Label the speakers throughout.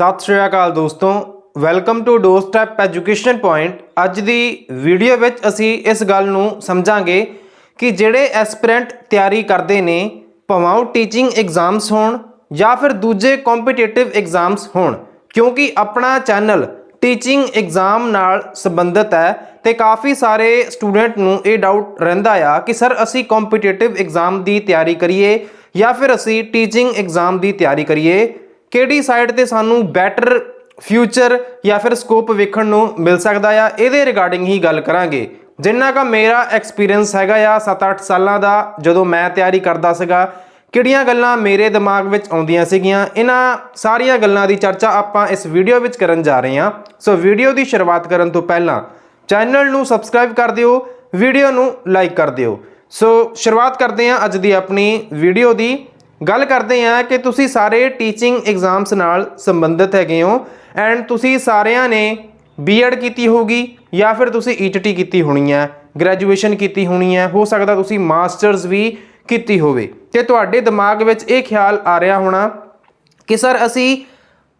Speaker 1: ਸਤਿ ਸ਼੍ਰੀ ਅਕਾਲ ਦੋਸਤੋ welcome to doorstep education point ਅੱਜ ਦੀ ਵੀਡੀਓ ਵਿੱਚ ਅਸੀਂ ਇਸ ਗੱਲ ਨੂੰ ਸਮਝਾਂਗੇ ਕਿ ਜਿਹੜੇ ਐਸਪੀਰੈਂਟ ਤਿਆਰੀ ਕਰਦੇ ਨੇ, ਭਾਵੇਂ ਉਹ ਟੀਚਿੰਗ ਐਗਜ਼ਾਮਸ ਹੋਣ ਜਾਂ ਫਿਰ ਦੂਜੇ ਕੰਪੀਟੀਟਿਵ ਐਗਜ਼ਾਮਸ ਹੋਣ, ਕਿਉਂਕਿ ਆਪਣਾ ਚੈਨਲ ਟੀਚਿੰਗ ਐਗਜ਼ਾਮ ਨਾਲ ਸੰਬੰਧਿਤ ਹੈ ਤੇ ਕਾਫੀ ਸਾਰੇ ਸਟੂਡੈਂਟ ਨੂੰ ਇਹ ਡਾਊਟ ਰਹਿੰਦਾ ਆ ਕਿ ਸਰ ਅਸੀਂ ਕੰਪੀਟੀਟਿਵ ਐਗਜ਼ਾਮ ਦੀ ਤਿਆਰੀ ਕਰੀਏ ਜਾਂ ਫਿਰ ਅਸੀਂ ਟੀਚਿੰਗ ਐਗਜ਼ਾਮ ਦੀ ਤਿਆਰੀ ਕਰੀਏ। ਕਿਹੜੀ ਸਾਈਡ ਤੇ ਸਾਨੂੰ ਬੈਟਰ ਫਿਊਚਰ ਜਾਂ ਫਿਰ ਸਕੋਪ ਵੇਖਣ ਨੂੰ ਮਿਲ ਸਕਦਾ ਆ? ਇਹਦੇ ਰਿਗਾਰਡਿੰਗ ਹੀ ਗੱਲ ਕਰਾਂਗੇ। ਜਿੰਨਾ ਕਾ ਮੇਰਾ ਐਕਸਪੀਰੀਅੰਸ ਹੈਗਾ ਆ 7-8 ਸਾਲਾਂ ਦਾ, ਜਦੋਂ ਮੈਂ ਤਿਆਰੀ ਕਰਦਾ ਸੀਗਾ, ਕਿਹੜੀਆਂ ਗੱਲਾਂ ਮੇਰੇ ਦਿਮਾਗ ਵਿੱਚ ਆਉਂਦੀਆਂ ਸੀਗੀਆਂ? ਇਹਨਾਂ ਸਾਰੀਆਂ ਗੱਲਾਂ ਦੀ ਚਰਚਾ ਆਪਾਂ ਇਸ ਵੀਡੀਓ ਵਿੱਚ ਕਰਨ ਜਾ ਰਹੇ ਹਾਂ। ਸੋ ਵੀਡੀਓ ਦੀ ਸ਼ੁਰੂਆਤ ਕਰਨ ਤੋਂ ਪਹਿਲਾਂ ਚੈਨਲ ਨੂੰ ਸਬਸਕ੍ਰਾਈਬ ਕਰ ਦਿਓ ਵੀਡੀਓ ਨੂੰ ਲਾਈਕ ਕਰ ਦਿਓ। ਸੋ ਸ਼ੁਰੂਆਤ ਕਰਦੇ ਹਾਂ ਅੱਜ ਦੀ ਆਪਣੀ ਵੀਡੀਓ ਦੀ। ਗੱਲ ਕਰਦੇ ਹਾਂ ਕਿ ਤੁਸੀਂ ਸਾਰੇ ਟੀਚਿੰਗ ਐਗਜ਼ਾਮਸ ਨਾਲ ਸੰਬੰਧਿਤ ਹੈਗੇ ਹੋ ਐਂਡ ਤੁਸੀਂ ਸਾਰਿਆਂ ਨੇ ਬੀਐਡ ਕੀਤੀ ਹੋਗੀ ਜਾਂ ਫਿਰ ਤੁਸੀਂ ਈਟੀਟੀ ਕੀਤੀ ਹੋਣੀ ਹੈ ਗ੍ਰੈਜੂਏਸ਼ਨ ਕੀਤੀ ਹੋਣੀ ਹੈ, ਹੋ ਸਕਦਾ ਤੁਸੀਂ ਮਾਸਟਰਸ ਵੀ ਕੀਤੀ ਹੋਵੇ। ਤੇ ਤੁਹਾਡੇ ਦਿਮਾਗ ਵਿੱਚ ਇਹ ਖਿਆਲ ਆ ਰਿਹਾ ਹੋਣਾ ਕਿ ਸਰ ਅਸੀਂ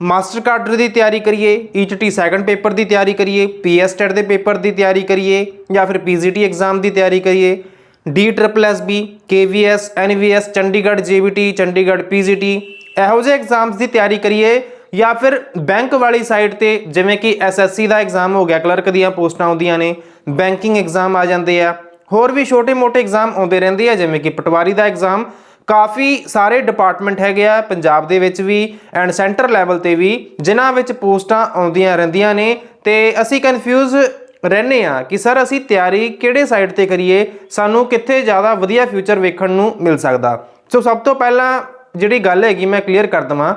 Speaker 1: ਮਾਸਟਰ ਕਾਡਰ ਦੀ ਤਿਆਰੀ ਕਰੀਏ ਈਟੀਟੀ ਸੈਕੰਡ ਪੇਪਰ ਦੀ ਤਿਆਰੀ ਕਰੀਏ ਪੀਐਸਟੈਟ ਦੇ ਪੇਪਰ ਦੀ ਤਿਆਰੀ ਕਰੀਏ ਜਾਂ ਫਿਰ ਪੀਜੀਟੀ ਐਗਜ਼ਾਮ ਦੀ ਤਿਆਰੀ ਕਰੀਏ। D triple S B KVS NVS Chandigarh GBT Chandigarh PGT ਇਹੋ ਜਿਹੇ ਐਗਜ਼ਾਮਸ ਦੀ ਤਿਆਰੀ ਕਰੀਏ ਜਾਂ ਫਿਰ ਬੈਂਕ ਵਾਲੀ ਸਾਈਡ ਤੇ ਜਿਵੇਂ ਕਿ ਐਸਐਸਸੀ ਦਾ ਐਗਜ਼ਾਮ ਹੋ ਗਿਆ ਕਲਰਕ ਦੀਆਂ ਪੋਸਟਾਂ ਆਉਂਦੀਆਂ ਨੇ ਬੈਂਕਿੰਗ ਐਗਜ਼ਾਮ ਆ ਜਾਂਦੇ ਆ, ਹੋਰ ਵੀ ਛੋਟੇ-ਮੋਟੇ ਐਗਜ਼ਾਮ ਆਉਂਦੇ ਰਹਿੰਦੇ ਆ, ਜਿਵੇਂ ਕਿ ਪਟਵਾਰੀ ਦਾ ਐਗਜ਼ਾਮ ਕਾਫੀ ਸਾਰੇ ਡਿਪਾਰਟਮੈਂਟ ਹੈਗੇ ਆ, ਪੰਜਾਬ ਦੇ ਵਿੱਚ ਵੀ ਐਂਡ ਸੈਂਟਰ ਲੈਵਲ ਤੇ ਵੀ, ਜਿਨ੍ਹਾਂ ਵਿੱਚ ਪੋਸਟਾਂ ਆਉਂਦੀਆਂ ਰਹਿੰਦੀਆਂ ਨੇ, ਤੇ ਅਸੀਂ ਕਨਫਿਊਜ਼ ਰਹਿੰਦੇ ਆ ਕਿ ਸਰ ਅਸੀਂ ਤਿਆਰੀ ਕਿਹੜੇ ਸਾਈਡ ਤੇ ਕਰੀਏ, ਸਾਨੂੰ ਕਿੱਥੇ ਜ਼ਿਆਦਾ ਵਧੀਆ ਫਿਊਚਰ ਵੇਖਣ ਨੂੰ ਮਿਲ ਸਕਦਾ। ਸੋ ਸਭ ਤੋਂ ਪਹਿਲਾਂ ਜਿਹੜੀ ਗੱਲ ਹੈਗੀ ਮੈਂ ਕਲੀਅਰ ਕਰ ਦਵਾਂ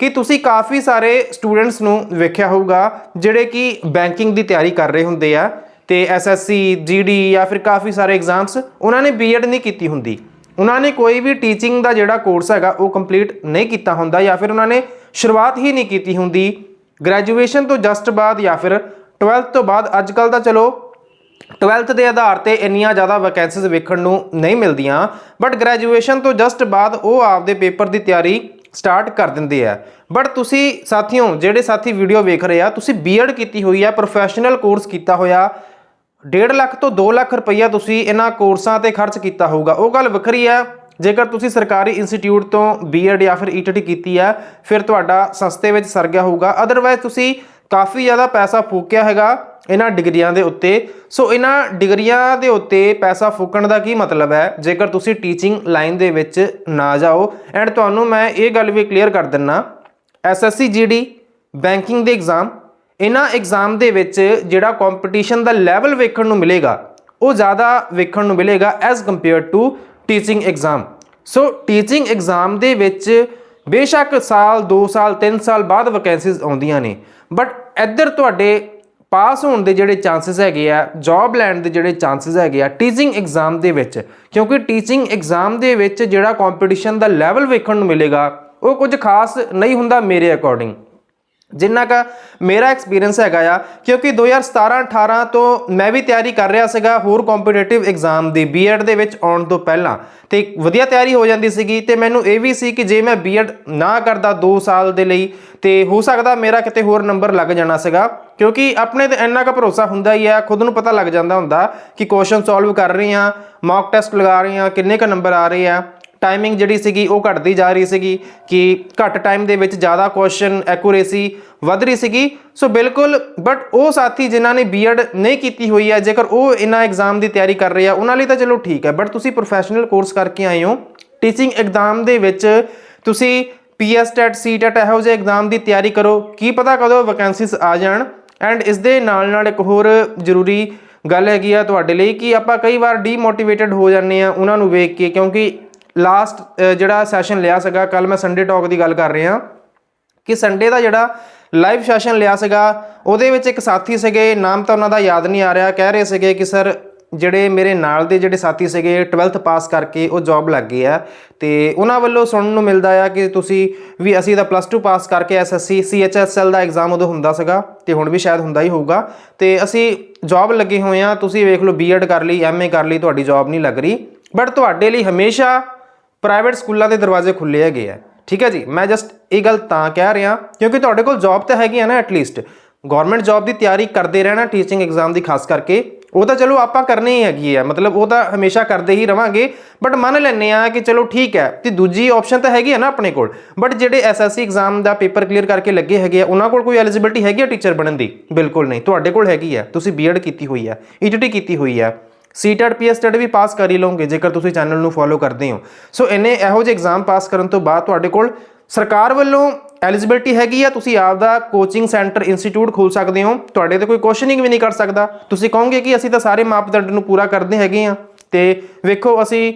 Speaker 1: ਕਿ ਤੁਸੀਂ ਕਾਫੀ ਸਾਰੇ ਸਟੂਡੈਂਟਸ ਨੂੰ ਵੇਖਿਆ ਹੋਊਗਾ, ਜਿਹੜੇ ਕਿ ਬੈਂਕਿੰਗ ਦੀ ਤਿਆਰੀ ਕਰ ਰਹੇ ਹੁੰਦੇ ਆ ਤੇ ਐਸਐਸਸੀ ਜੀਡੀ ਜਾਂ ਫਿਰ ਕਾਫੀ ਸਾਰੇ ਐਗਜ਼ਾਮਸ ਉਹਨਾਂ ਨੇ ਬੀਐਡ ਨਹੀਂ ਕੀਤੀ ਹੁੰਦੀ। ਉਹਨਾਂ ਨੇ ਕੋਈ ਵੀ ਟੀਚਿੰਗ ਦਾ ਜਿਹੜਾ ਕੋਰਸ ਹੈਗਾ ਉਹ ਕੰਪਲੀਟ ਨਹੀਂ ਕੀਤਾ ਹੁੰਦਾ ਜਾਂ ਫਿਰ ਉਹਨਾਂ ਨੇ ਸ਼ੁਰੂਆਤ ਹੀ ਨਹੀਂ ਕੀਤੀ ਹੁੰਦੀ। ਗ੍ਰੈਜੂਏਸ਼ਨ ਤੋਂ ਜਸਟ ਬਾਅਦ ਜਾਂ ਫਿਰ 12th ਤੋਂ ਬਾਅਦ ਅੱਜ ਕੱਲ ਤਾਂ ਚਲੋ 12th ਦੇ ਆਧਾਰ ਤੇ ਇੰਨੀਆਂ ਜ਼ਿਆਦਾ ਵੈਕੈਂਸੀਜ਼ ਵੇਖਣ ਨੂੰ ਨਹੀਂ ਮਿਲਦੀਆਂ ਬਟ ਗ੍ਰੈਜੂਏਸ਼ਨ ਤੋਂ ਜਸਟ ਬਾਅਦ ਉਹ ਆਪਦੇ ਪੇਪਰ ਦੀ ਤਿਆਰੀ ਸਟਾਰਟ ਕਰ ਦਿੰਦੇ ਆ। ਬਟ ਤੁਸੀਂ ਸਾਥੀਓ, ਜਿਹੜੇ ਸਾਥੀ ਵੀਡੀਓ ਵੇਖ ਰਹੇ ਆ, ਤੁਸੀਂ ਬੀਐਡ ਕੀਤੀ ਹੋਈ ਆ ਪ੍ਰੋਫੈਸ਼ਨਲ ਕੋਰਸ ਕੀਤਾ ਹੋਇਆ 1.5 ਲੱਖ ਤੋਂ 2 ਲੱਖ ਰੁਪਈਆ ਤੁਸੀਂ ਇਹਨਾਂ ਕੋਰਸਾਂ ਤੇ ਖਰਚ ਕੀਤਾ ਹੋਊਗਾ। ਉਹ ਗੱਲ ਵੱਖਰੀ ਆ, ਜੇਕਰ ਤੁਸੀਂ ਸਰਕਾਰੀ ਇੰਸਟੀਚਿਊਟ ਤੋਂ ਬੀਐਡ ਜਾਂ ਫਿਰ ਈਟੀਟੀ ਕੀਤੀ ਆ, ਫਿਰ ਤੁਹਾਡਾ ਸਸਤੇ ਵਿੱਚ ਸਰ ਗਿਆ ਹੋਊਗਾ। ਅਦਰਵਾਇਜ਼ ਤੁਸੀਂ ਕਾਫੀ ਜ਼ਿਆਦਾ ਪੈਸਾ ਫੂਕਿਆ ਹੈਗਾ ਇਹਨਾਂ ਡਿਗਰੀਆਂ ਦੇ ਉੱਤੇ। ਸੋ ਇਹਨਾਂ ਡਿਗਰੀਆਂ ਦੇ ਉੱਤੇ ਪੈਸਾ ਫੂਕਣ ਦਾ ਕੀ ਮਤਲਬ ਹੈ? ਜੇਕਰ ਤੁਸੀਂ ਟੀਚਿੰਗ ਲਾਈਨ ਦੇ ਵਿੱਚ ਨਾ ਜਾਓ। ਐਂਡ ਤੁਹਾਨੂੰ ਮੈਂ ਇਹ ਗੱਲ ਵੀ ਕਲੀਅਰ ਕਰ ਦਿੰਨਾ। ਐਸਐਸਸੀ ਜੀਡੀ ਬੈਂਕਿੰਗ ਦੇ ਐਗਜ਼ਾਮ ਇਹਨਾਂ ਐਗਜ਼ਾਮ ਦੇ ਵਿੱਚ ਜਿਹੜਾ ਕੰਪੀਟੀਸ਼ਨ ਦਾ ਲੈਵਲ ਵੇਖਣ ਨੂੰ ਮਿਲੇਗਾ, ਉਹ ਜ਼ਿਆਦਾ ਵੇਖਣ ਨੂੰ ਮਿਲੇਗਾ as compare to teaching exam so teaching exam ਦੇ ਵਿੱਚ ਬੇਸ਼ੱਕ ਸਾਲ 2 ਸਾਲ 3 ਸਾਲ ਬਾਅਦ ਵੈਕੈਂਸੀਜ਼ ਆਉਂਦੀਆਂ ਨੇ। ਬਟ ਇੱਧਰ ਤੁਹਾਡੇ ਪਾਸ ਹੋਣ ਦੇ ਜਿਹੜੇ ਚਾਂਸਸ ਹੈਗੇ ਆ ਜੌਬ ਲੈਣ ਦੇ ਜਿਹੜੇ ਚਾਂਸਸ ਹੈਗੇ ਆ ਟੀਚਿੰਗ ਐਗਜ਼ਾਮ ਦੇ ਵਿੱਚ, ਕਿਉਂਕਿ ਟੀਚਿੰਗ ਐਗਜ਼ਾਮ ਦੇ ਵਿੱਚ ਜਿਹੜਾ ਕੰਪੀਟੀਸ਼ਨ ਦਾ ਲੈਵਲ ਵੇਖਣ ਨੂੰ ਮਿਲੇਗਾ, ਉਹ ਕੁਝ ਖਾਸ ਨਹੀਂ ਹੁੰਦਾ ਮੇਰੇ ਅਕੋਰਡਿੰਗ ਜਿੰਨਾ ਕਾ ਮੇਰਾ ਐਕਸਪੀਰੀਅੰਸ ਹੈਗਾ ਆ, ਕਿਉਂਕਿ 2017 18 ਤੋਂ ਮੈਂ ਵੀ ਤਿਆਰੀ ਕਰ ਰਿਹਾ ਸੀਗਾ ਹੋਰ ਕੰਪੀਟੀਟਿਵ ਐਗਜ਼ਾਮ ਦੀ ਬੀਐਡ ਦੇ ਵਿੱਚ ਆਉਣ ਤੋਂ ਪਹਿਲਾਂ। ਤੇ ਵਧੀਆ ਤਿਆਰੀ ਹੋ ਜਾਂਦੀ ਸੀਗੀ ਤੇ ਮੈਨੂੰ ਇਹ ਵੀ ਸੀ ਕਿ ਜੇ ਮੈਂ ਬੀਐਡ ਨਾ ਕਰਦਾ 2 ਸਾਲ ਦੇ ਲਈ, ਤੇ ਹੋ ਸਕਦਾ ਮੇਰਾ ਕਿਤੇ ਹੋਰ ਨੰਬਰ ਲੱਗ ਜਾਣਾ ਸੀਗਾ। ਕਿਉਂਕਿ ਆਪਣੇ ਤੇ ਇੰਨਾ ਕੁ ਭਰੋਸਾ ਹੁੰਦਾ ਹੀ ਆ, ਖੁਦ ਨੂੰ ਪਤਾ ਲੱਗ ਜਾਂਦਾ ਹੁੰਦਾ ਕਿ ਕੁਐਸਚਨ ਸੋਲਵ ਕਰ ਰਹੀ ਆ ਮੌਕ ਟੈਸਟ ਲਗਾ ਰਹੀ ਆ ਕਿੰਨੇ ਕ ਨੰਬਰ ਆ ਰਹੇ ਆ। ਟਾਈਮਿੰਗ ਜਿਹੜੀ ਸੀਗੀ, ਉਹ ਘਟਦੀ ਜਾ ਰਹੀ ਸੀਗੀ ਕਿ ਘੱਟ ਟਾਈਮ ਦੇ ਵਿੱਚ ਜ਼ਿਆਦਾ ਕੁਐਸਚਨ ਐਕੂਰੇਸੀ ਵਧ ਰਹੀ ਸੀਗੀ। ਸੋ ਬਿਲਕੁਲ ਬਟ ਉਹ ਸਾਥੀ ਜਿਨ੍ਹਾਂ ਨੇ ਬੀਐਡ ਨਹੀਂ ਕੀਤੀ ਹੋਈ ਹੈ, ਜੇਕਰ ਉਹ ਇਹਨਾਂ ਐਗਜ਼ਾਮ ਦੀ ਤਿਆਰੀ ਕਰ ਰਹੇ ਆ, ਉਹਨਾਂ ਲਈ ਤਾਂ ਚਲੋ ਠੀਕ ਹੈ ਬਟ ਤੁਸੀਂ ਪ੍ਰੋਫੈਸ਼ਨਲ ਕੋਰਸ ਕਰਕੇ ਆਏ ਹੋ। ਟੀਚਿੰਗ ਐਗਜ਼ਾਮ ਦੇ ਵਿੱਚ ਤੁਸੀਂ ਪੀਐਸਟੈਟ ਸੀਟੈਟ ਇਹੋ ਜਿਹੇ ਐਗਜ਼ਾਮ ਦੀ ਤਿਆਰੀ ਕਰੋ, ਕੀ ਪਤਾ ਕਦੋਂ ਵੈਕੈਂਸੀਜ਼ ਆ ਜਾਣ। ਐਂਡ ਇਸ ਦੇ ਨਾਲ ਨਾਲ ਇੱਕ ਹੋਰ ਜ਼ਰੂਰੀ ਗੱਲ ਹੈਗੀ ਆ ਤੁਹਾਡੇ ਲਈ ਕਿ ਆਪਾਂ ਕਈ ਵਾਰ ਡੀਮੋਟੀਵੇਟਡ ਹੋ ਜਾਂਦੇ ਆ, ਉਹਨਾਂ ਨੂੰ ਵੇਖ ਕੇ, ਕਿਉਂਕਿ ਲਾਸਟ ਜਿਹੜਾ ਸੈਸ਼ਨ ਲਿਆ ਸੀਗਾ ਕੱਲ ਮੈਂ ਸੰਡੇ ਟਾਕ ਦੀ ਗੱਲ ਕਰ ਰਿਹਾ। ਕਿ ਸੰਡੇ ਦਾ ਜਿਹੜਾ ਲਾਈਵ ਸੈਸ਼ਨ ਲਿਆ ਸੀਗਾ, ਉਹਦੇ ਵਿੱਚ ਇੱਕ ਸਾਥੀ ਸੀਗੇ, ਨਾਮ ਤਾਂ ਉਹਨਾਂ ਦਾ ਯਾਦ ਨਹੀਂ ਆ ਰਿਹਾ, ਕਹਿ ਰਹੇ ਸੀਗੇ ਕਿ ਸਰ, ਜਿਹੜੇ ਮੇਰੇ ਨਾਲ ਦੇ ਜਿਹੜੇ ਸਾਥੀ ਸੀਗੇ 12th ਪਾਸ ਕਰਕੇ ਉਹ ਜੌਬ ਲੱਗ ਗਏ ਆ। ਤੇ ਉਹਨਾਂ ਵੱਲੋਂ ਸੁਣਨ ਨੂੰ ਮਿਲਦਾ ਆ ਕਿ ਤੁਸੀਂ ਵੀ ਅਸੀਂ ਤਾਂ ਪਲੱਸ 2 ਪਾਸ ਕਰਕੇ ਐਸਐਸਸੀ ਸੀਐਚਐਸਐਲ ਦਾ ਐਗਜ਼ਾਮ ਉਦੋਂ ਹੁੰਦਾ ਸੀਗਾ, ਤੇ ਹੁਣ ਵੀ ਸ਼ਾਇਦ ਹੁੰਦਾ ਹੀ ਹੋਊਗਾ। ਤੇ ਅਸੀਂ ਜੌਬ ਲੱਗੇ ਹੋਏ ਆ, ਤੁਸੀਂ ਵੇਖ ਲਓ ਬੀਐਡ ਕਰ ਲਈ ਐਮਏ ਕਰ ਲਈ, ਤੁਹਾਡੀ ਜੌਬ ਨਹੀਂ ਲੱਗ ਰਹੀ। ਬਟ ਤੁਹਾਡੇ ਲਈ ਹਮੇਸ਼ਾ ਪ੍ਰਾਈਵੇਟ ਸਕੂਲਾਂ ਦੇ ਦਰਵਾਜ਼ੇ ਖੁੱਲੇ ਹੈਗੇ ਆ। ਠੀਕ ਹੈ ਜੀ? ਮੈਂ ਜਸਟ ਇਹ ਗੱਲ ਤਾਂ ਕਹਿ ਰਿਹਾ, ਕਿਉਂਕਿ ਤੁਹਾਡੇ ਕੋਲ ਜੌਬ ਤਾਂ ਹੈਗੀ ਆ ਨਾ ਐਟਲੀਸਟ ਗਵਰਨਮੈਂਟ ਜੌਬ ਦੀ ਤਿਆਰੀ ਕਰਦੇ ਰਹਿਣਾ ਟੀਚਿੰਗ ਐਗਜ਼ਾਮ ਦੀ ਖਾਸ ਕਰਕੇ, ਉਹ ਤਾਂ ਚਲੋ ਆਪਾਂ ਕਰਨੀ ਹੀ ਹੈਗੀ ਆ। ਮਤਲਬ ਉਹ ਤਾਂ ਹਮੇਸ਼ਾ ਕਰਦੇ ਹੀ ਰਵਾਂਗੇ ਬਟ ਮੰਨ ਲੈਂਦੇ ਆ ਕਿ ਚਲੋ ਠੀਕ ਹੈ, ਤੇ ਦੂਜੀ ਆਪਸ਼ਨ ਤਾਂ ਹੈਗੀ ਆ ਨਾ ਆਪਣੇ ਕੋਲ। ਬਟ ਜਿਹੜੇ ਐਸਐਸਸੀ ਐਗਜ਼ਾਮ ਦਾ ਪੇਪਰ ਕਲੀਅਰ ਕਰਕੇ ਲੱਗੇ ਹੈਗੇ ਆ, ਉਹਨਾਂ ਕੋਲ ਕੋਈ ਐਲੀਜੀਬਿਲਟੀ ਹੈਗੀ ਆ ਟੀਚਰ ਬਣਨ ਦੀ? ਬਿਲਕੁਲ ਨਹੀਂ। ਤੁਹਾਡੇ ਕੋਲ ਹੈਗੀ ਆ। ਤੁਸੀਂ ਬੀਐਡ ਕੀਤੀ ਹੋਈ ਆ ਈਟੀਟੀ ਕੀਤੀ ਹੋਈ ਆ। ਸੀਟੈਟ ਪੀਐਸਟੈਟ ਵੀ ਪਾਸ ਕਰ ਹੀ ਲਓਗੇ, ਜੇਕਰ ਤੁਸੀਂ ਚੈਨਲ ਨੂੰ ਫੋਲੋ ਕਰਦੇ ਹੋ। ਸੋ ਇਹਨੇ ਇਹੋ ਜਿਹੇ ਐਗਜ਼ਾਮ ਪਾਸ ਕਰਨ ਤੋਂ ਬਾਅਦ ਤੁਹਾਡੇ ਕੋਲ ਸਰਕਾਰ ਵੱਲੋਂ ਐਲੀਜੀਬਿਲਟੀ ਹੈਗੀ ਆ, ਤੁਸੀਂ ਆਪ ਦਾ ਕੋਚਿੰਗ ਸੈਂਟਰ ਇੰਸਟੀਚਿਊਟ ਖੋਲ ਸਕਦੇ ਹੋ। ਤੁਹਾਡੇ ਤੇ ਕੋਈ ਕੁਐਸਚਨਿੰਗ ਵੀ ਨਹੀਂ ਕਰ ਸਕਦਾ। ਤੁਸੀਂ ਕਹੋਗੇ ਕਿ ਅਸੀਂ ਤਾਂ ਸਾਰੇ ਮਾਪਦੰਡ ਨੂੰ ਪੂਰਾ ਕਰਦੇ ਹੈਗੇ ਆ। ਤੇ ਵੇਖੋ, ਅਸੀਂ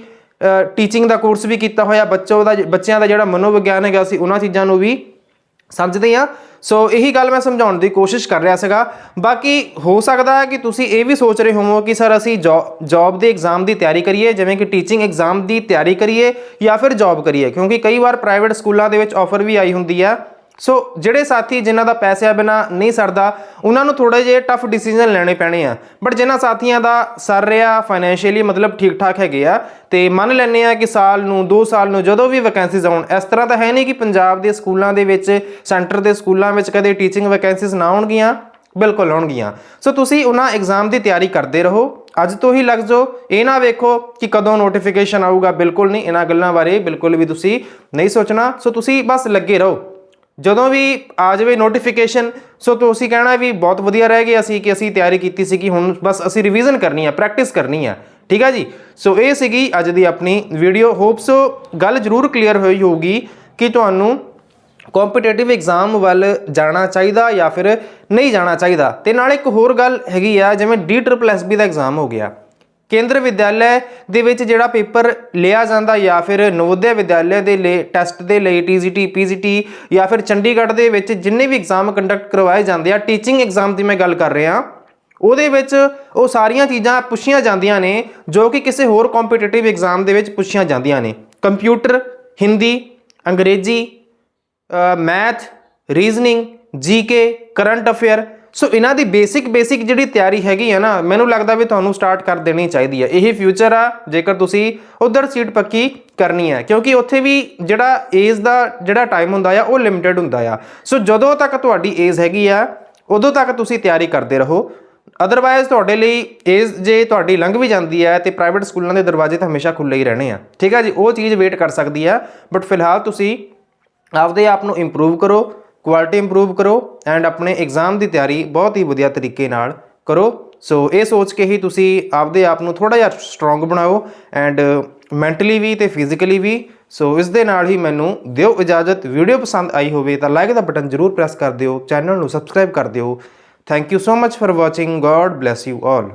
Speaker 1: ਟੀਚਿੰਗ ਦਾ ਕੋਰਸ ਵੀ ਕੀਤਾ ਹੋਇਆ, ਬੱਚੋ ਦਾ, ਬੱਚਿਆਂ ਦਾ ਜਿਹੜਾ ਮਨੋਵਿਗਿਆਨ ਹੈਗਾ, ਅਸੀਂ ਉਹਨਾਂ ਚੀਜ਼ਾਂ ਨੂੰ ਵੀ ਸਮਝਦੇ ਆ ਸੋ ਇਹੀ ਗੱਲ ਮੈਂ ਸਮਝਾਉਣ ਦੀ ਕੋਸ਼ਿਸ਼ ਕਰ ਰਿਹਾ ਸੀਗਾ। ਬਾਕੀ ਹੋ ਸਕਦਾ ਹੈ ਕਿ ਤੁਸੀਂ ਇਹ ਵੀ ਸੋਚ ਰਹੇ ਹੋਵੋ ਕਿ ਸਰ ਅਸੀਂ ਜੌਬ ਦੇ ਐਗਜ਼ਾਮ ਦੀ ਤਿਆਰੀ ਕਰੀਏ, ਜਿਵੇਂ ਕਿ ਟੀਚਿੰਗ ਐਗਜ਼ਾਮ ਦੀ ਤਿਆਰੀ ਕਰੀਏ ਜਾਂ ਫਿਰ ਜੌਬ ਕਰੀਏ। ਕਿਉਂਕਿ ਕਈ ਵਾਰ ਪ੍ਰਾਈਵੇਟ ਸਕੂਲਾਂ ਦੇ ਵਿੱਚ ਆਫਰ ਵੀ ਆਈ ਹੁੰਦੀ ਆ। ਸੋ ਜਿਹੜੇ ਸਾਥੀ ਜਿਨ੍ਹਾਂ ਦਾ ਪੈਸਿਆਂ ਬਿਨਾ ਨਹੀਂ ਸਰਦਾ, ਉਹਨਾਂ ਨੂੰ ਥੋੜੇ ਜਿਹੇ ਟਫ ਡਿਸੀਜਨ ਲੈਣੇ ਪੈਣੇ ਆ। ਬਟ ਜਿਨ੍ਹਾਂ ਸਾਥੀਆਂ ਦਾ ਸਰ ਰਿਹਾ ਫਾਈਨੈਂਸ਼ੀਅਲੀ ਮਤਲਬ ਠੀਕ ਠਾਕ ਹੈਗੇ ਆ, ਤੇ ਮੰਨ ਲੈਂਦੇ ਆ ਕਿ ਸਾਲ ਨੂੰ 2 ਸਾਲ ਨੂੰ ਜਦੋਂ ਵੀ ਵੈਕੈਂਸੀਜ਼ ਆਉਣ, ਇਸ ਤਰ੍ਹਾਂ ਤਾਂ ਹੈ ਨਹੀਂ ਕਿ ਪੰਜਾਬ ਦੇ ਸਕੂਲਾਂ ਦੇ ਵਿੱਚ ਸੈਂਟਰ ਦੇ ਸਕੂਲਾਂ ਵਿੱਚ ਕਦੇ ਟੀਚਿੰਗ ਵੈਕੈਂਸੀਜ਼ ਨਾ ਆਉਣਗੀਆਂ। ਬਿਲਕੁਲ ਆਉਣਗੀਆਂ। ਸੋ ਤੁਸੀਂ ਉਹਨਾਂ ਐਗਜ਼ਾਮ ਦੀ ਤਿਆਰੀ ਕਰਦੇ ਰਹੋ। ਅੱਜ ਤੋਂ ਹੀ ਲੱਗ ਜਾਓ ਇਹ ਨਾ ਵੇਖੋ ਕਿ ਕਦੋਂ ਨੋਟੀਫਿਕੇਸ਼ਨ ਆਊਗਾ। ਬਿਲਕੁਲ ਨਹੀਂ। ਇਹਨਾਂ ਗੱਲਾਂ ਬਾਰੇ ਬਿਲਕੁਲ ਵੀ ਤੁਸੀਂ ਨਹੀਂ ਸੋਚਣਾ। ਸੋ ਤੁਸੀਂ ਬਸ ਲੱਗੇ ਰਹੋ। ਜਦੋਂ ਵੀ ਆ ਜਾਵੇ ਨੋਟੀਫਿਕੇਸ਼ਨ ਸੋ ਤੁਸੀਂ ਕਹਿਣਾ ਵੀ ਬਹੁਤ ਵਧੀਆ ਰਹਿ ਗਿਆ ਅਸੀਂ ਕਿ ਅਸੀਂ ਤਿਆਰੀ ਕੀਤੀ ਸੀ ਕਿ ਹੁਣ ਬਸ ਅਸੀਂ ਰਿਵੀਜ਼ਨ ਕਰਨੀ ਆ ਪ੍ਰੈਕਟਿਸ ਕਰਨੀ ਆ। ਠੀਕ ਆ ਜੀ? ਸੋ ਇਹ ਸੀਗੀ ਅੱਜ ਦੀ ਆਪਣੀ ਵੀਡੀਓ ਹੋਪ ਸੋ ਗੱਲ ਜ਼ਰੂਰ ਕਲੀਅਰ ਹੋਈ ਹੋਊਗੀ ਕਿ ਤੁਹਾਨੂੰ ਕੰਪੀਟੀਟਿਵ ਐਗਜ਼ਾਮ ਵੱਲ ਜਾਣਾ ਚਾਹੀਦਾ ਜਾਂ ਫਿਰ ਨਹੀਂ ਜਾਣਾ ਚਾਹੀਦਾ। ਤੇ ਨਾਲ ਇੱਕ ਹੋਰ ਗੱਲ ਹੈਗੀ ਆ, ਜਿਵੇਂ ਡੀ ਟ੍ਰਿਪਲ ਐੱਸ ਬੀ ਦਾ ਐਗਜ਼ਾਮ ਹੋ ਗਿਆ। ਕੇਂਦਰ ਵਿਦਿਆਲੇ ਦੇ ਵਿੱਚ ਜਿਹੜਾ ਪੇਪਰ ਲਿਆ ਜਾਂਦਾ ਜਾਂ ਫਿਰ ਨਵੋਦਿਆ ਵਿਦਿਆਲਿਆ ਦੇ ਲਈ ਟੈਸਟ ਦੇ ਲਈ ਟੀਜੀਟੀ ਪੀਜੀਟੀ ਜਾਂ ਫਿਰ ਚੰਡੀਗੜ੍ਹ ਦੇ ਵਿੱਚ ਜਿੰਨੇ ਵੀ ਐਗਜ਼ਾਮ ਕੰਡਕਟ ਕਰਵਾਏ ਜਾਂਦੇ ਆ ਟੀਚਿੰਗ ਐਗਜ਼ਾਮ ਦੀ ਮੈਂ ਗੱਲ ਕਰ ਰਿਹਾ। ਉਹਦੇ ਵਿੱਚ ਉਹ ਸਾਰੀਆਂ ਚੀਜ਼ਾਂ ਪੁੱਛੀਆਂ ਜਾਂਦੀਆਂ ਨੇ, ਜੋ ਕਿ ਕਿਸੇ ਹੋਰ ਕੰਪੀਟੀਟਿਵ ਐਗਜ਼ਾਮ ਦੇ ਵਿੱਚ ਪੁੱਛੀਆਂ ਜਾਂਦੀਆਂ ਨੇ। ਕੰਪਿਊਟਰ, ਹਿੰਦੀ, ਅੰਗਰੇਜ਼ੀ math, reasoning, GK, current affair so ਇਹਨਾਂ ਦੀ ਬੇਸਿਕ ਬੇਸਿਕ ਜਿਹੜੀ ਤਿਆਰੀ ਹੈਗੀ ਆ ਨਾ, ਮੈਨੂੰ ਲੱਗਦਾ ਵੀ ਤੁਹਾਨੂੰ ਸਟਾਰਟ ਕਰ ਦੇਣੀ ਚਾਹੀਦੀ ਹੈ ਇਹ ਫਿਊਚਰ ਆ, ਜੇਕਰ ਤੁਸੀਂ ਉਧਰ ਸੀਟ ਪੱਕੀ ਕਰਨੀ ਹੈ ਕਿਉਂਕਿ ਉੱਥੇ ਵੀ ਜਿਹੜਾ ਏਜ ਦਾ ਜਿਹੜਾ ਟਾਈਮ ਹੁੰਦਾ ਆ, ਉਹ ਲਿਮਿਟਿਡ ਹੁੰਦਾ ਆ। ਸੋ ਜਦੋਂ ਤੱਕ ਤੁਹਾਡੀ ਏਜ ਹੈਗੀ ਆ, ਉਦੋਂ ਤੱਕ ਤੁਸੀਂ ਤਿਆਰੀ ਕਰਦੇ ਰਹੋ। ਅਦਰਵਾਇਜ਼ ਤੁਹਾਡੇ ਲਈ ਏਜ ਜੇ ਤੁਹਾਡੀ ਲੰਘ ਵੀ ਜਾਂਦੀ ਹੈ ਤੇ ਪ੍ਰਾਈਵੇਟ ਸਕੂਲਾਂ ਦੇ ਦਰਵਾਜ਼ੇ ਤਾਂ ਹਮੇਸ਼ਾ ਖੁੱਲੇ ਹੀ ਰਹਿਣੇ ਆ। ਠੀਕ ਆ ਜੀ? ਉਹ ਚੀਜ਼ ਵੇਟ ਕਰ ਸਕਦੀ ਆ। ਬਟ ਫਿਲਹਾਲ ਤੁਸੀਂ ਆਪਦੇ ਆਪ ਨੂੰ ਇੰਪਰੂਵ ਕਰੋ। ਕੁਆਲਿਟੀ ਇੰਪਰੂਵ ਕਰੋ ਐਂਡ ਆਪਣੇ ਐਗਜ਼ਾਮ ਦੀ ਤਿਆਰੀ ਬਹੁਤ ਹੀ ਵਧੀਆ ਤਰੀਕੇ ਨਾਲ ਕਰੋ। ਸੋ ਇਹ ਸੋਚ ਕੇ ਹੀ ਤੁਸੀਂ ਆਪਦੇ ਆਪ ਨੂੰ ਥੋੜਾ ਜਿਹਾ ਸਟਰੋਂਗ ਬਣਾਓ ਐਂਡ ਮੈਂਟਲੀ ਵੀ ਤੇ ਫਿਜ਼ੀਕਲੀ ਵੀ। ਸੋ ਇਸ ਦੇ ਨਾਲ ਹੀ ਮੈਨੂੰ ਦਿਓ ਇਜਾਜ਼ਤ। ਵੀਡੀਓ ਪਸੰਦ ਆਈ ਹੋਵੇ ਤਾਂ ਲਾਈਕ ਦਾ ਬਟਨ ਜ਼ਰੂਰ ਪ੍ਰੈਸ ਕਰ ਦਿਓ। ਚੈਨਲ ਨੂੰ ਸਬਸਕ੍ਰਾਈਬ ਕਰ ਦਿਓ। Thank you so much for watching God bless you all